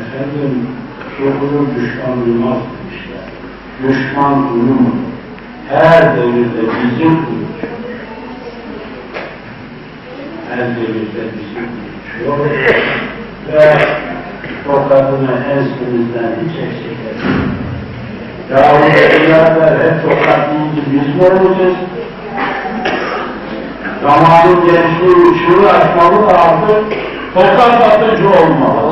Efendim, şuurun düşman duymaz demişler. Düşman uyumu her devirde bizim uyumuş. Her devirde bizim uyumuş. Ve o kadını ensimizden hiç eksik etmiyor. Yahut evlatlar hep tokat deyince biz mi olacağız? Zamanın gençliği ışığı açmalı da artık tokat atıcı olmalı.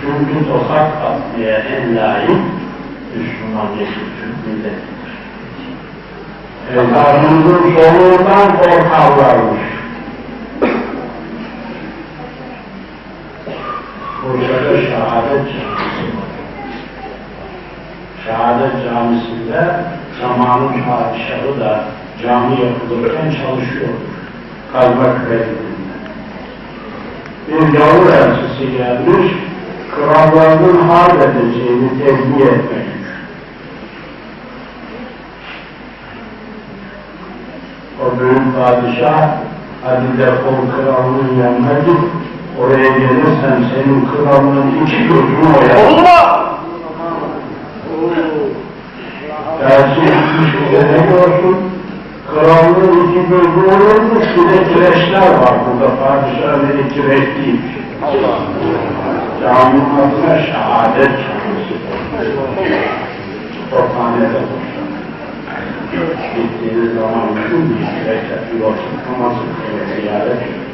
Çünkü tokat atmaya en layık Müslüman Yeşil Türk milletidir. Ezanımızın soluğundan korkarlarmış. Bursa'da şehadet camisi var. Şehadet camisinde zamanın padişahı da cami yapılırken çalışıyordu. Kazmak kredisinde. Bir yavru elçisi gelmiş, krallarının harp edeceğini tebliğ etmek. O büyük padişah, hadi defol kralının yanına git, oraya gelirsen senin kralının iki gözünü oyar. Elçi gitmiş bir de ne görsün? Krallığın iki gözü olurmuş, bir de kireçler var burada. Padişah dedi kireç değilmiş. Caminin adına şehadet camisi. Tophanede. Gittiğiniz zaman bütün bir kireçler, bir olsun namazı ziyaret ediyor.